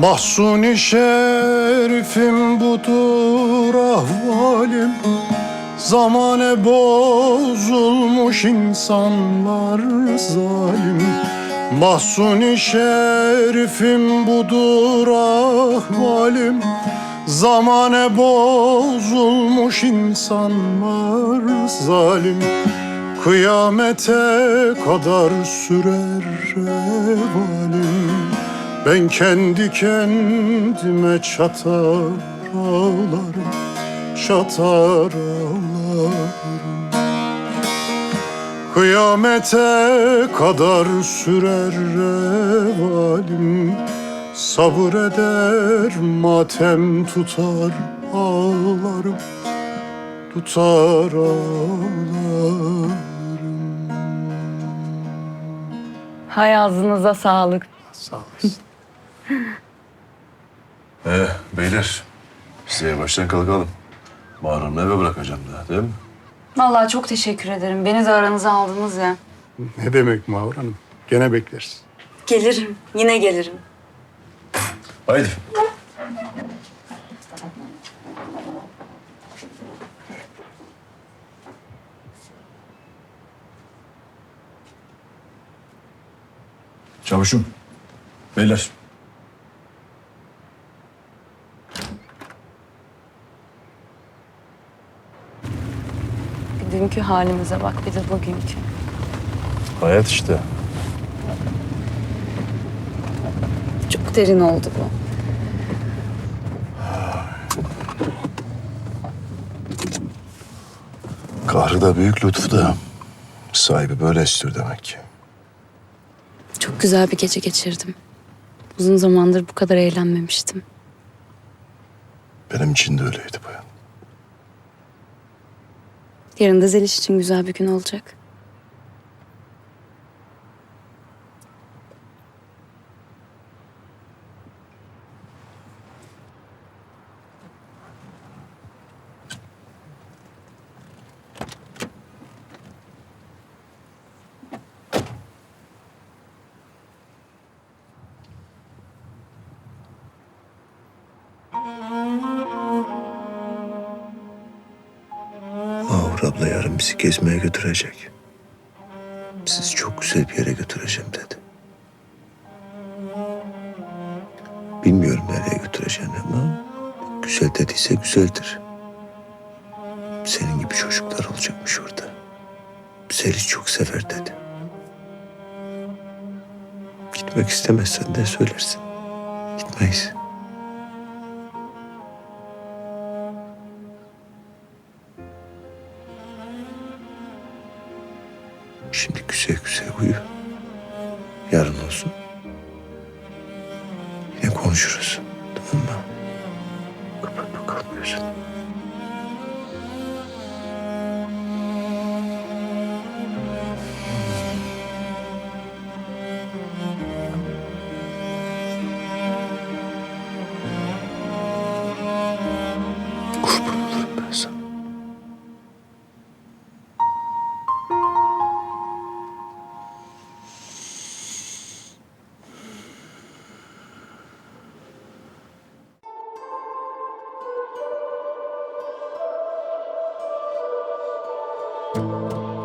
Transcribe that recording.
Mahsuni şerifim budur ahvalim. Zamane bozulmuş insanlar zalim. Mahsuni şerifim budur ahvalim. Zamane bozulmuş insanlar zalim. Kıyamete kadar sürer revalim Ben kendi kendime çatar ağlarım Çatar ağlarım Kıyamete kadar sürer revalim Sabır eder matem tutar ağlarım Tutar ağlarım Hay ağzınıza sağlık. Sağ olasın. Ee, beyler, size yavaştan kalkalım. Mahran'ı eve bırakacağım daha değil mi? Vallahi çok teşekkür ederim. Beni de aranıza aldınız ya. Ne demek Mavra Hanım? Gene bekleriz. Gelirim. Yine gelirim. Haydi. Çavuşum, beyler. Dünkü halimize bak bir de bugünkü. Hayat işte. Çok derin oldu bu. Kahrı da büyük lütfu da sahibi böyle istiyor demek ki. Çok güzel bir gece geçirdim. Uzun zamandır bu kadar eğlenmemiştim. Benim için de öyleydi bayan. Yarın da Zeliş için güzel bir gün olacak. Abla yarın bizi gezmeye götürecek. Sizi çok güzel bir yere götüreceğim dedi. Bilmiyorum nereye götüreceğini ama güzel dediyse güzeldir. Senin gibi çocuklar olacakmış orada. Seni çok sever dedi. Gitmek istemezsen de söylersin. Gitmeyiz. Şimdi güzel güzel uyu. Yarın olsun. Yine konuşuruz. Tamam mı? Kapat bakalım gözünü. Música